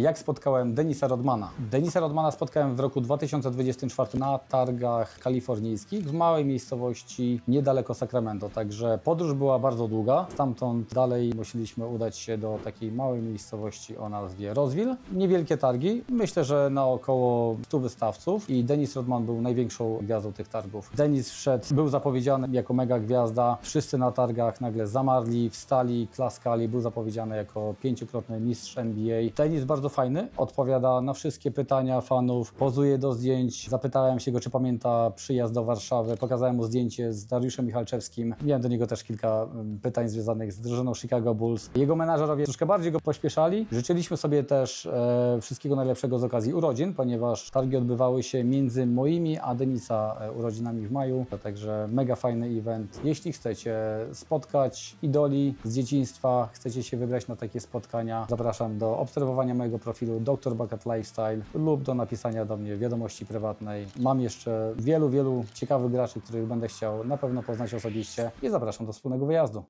Jak spotkałem Denisa Rodmana? Denisa Rodmana spotkałem w roku 2024 na targach kalifornijskich w małej miejscowości niedaleko Sacramento, także podróż była bardzo długa. Stamtąd dalej musieliśmy udać się do takiej małej miejscowości o nazwie Roswell. Niewielkie targi, myślę, że na około 100 wystawców i Denis Rodman był największą gwiazdą tych targów. Denis wszedł, był zapowiedziany jako mega gwiazda. Wszyscy na targach nagle zamarli, wstali, klaskali. Był zapowiedziany jako pięciokrotny mistrz NBA. Denis bardzo fajny, odpowiada na wszystkie pytania fanów, pozuje do zdjęć. Zapytałem się go, czy pamięta przyjazd do Warszawy. Pokazałem mu zdjęcie z Dariuszem Michalczewskim. Miałem do niego też kilka mm, pytań związanych z drużyną Chicago Bulls. Jego menadżerowie troszkę bardziej go pośpieszali. Życzyliśmy sobie też e, wszystkiego najlepszego z okazji urodzin, ponieważ targi odbywały się między moimi a Denisa e, urodzinami w maju. Także mega fajny event. Jeśli chcecie spotkać idoli z dzieciństwa, chcecie się wybrać na takie spotkania, zapraszam do obserwowania mojego profilu Dr. Bucket Lifestyle lub do napisania do mnie wiadomości prywatnej. Mam jeszcze wielu, wielu ciekawych graczy, których będę chciał na pewno poznać osobiście i zapraszam do wspólnego wyjazdu.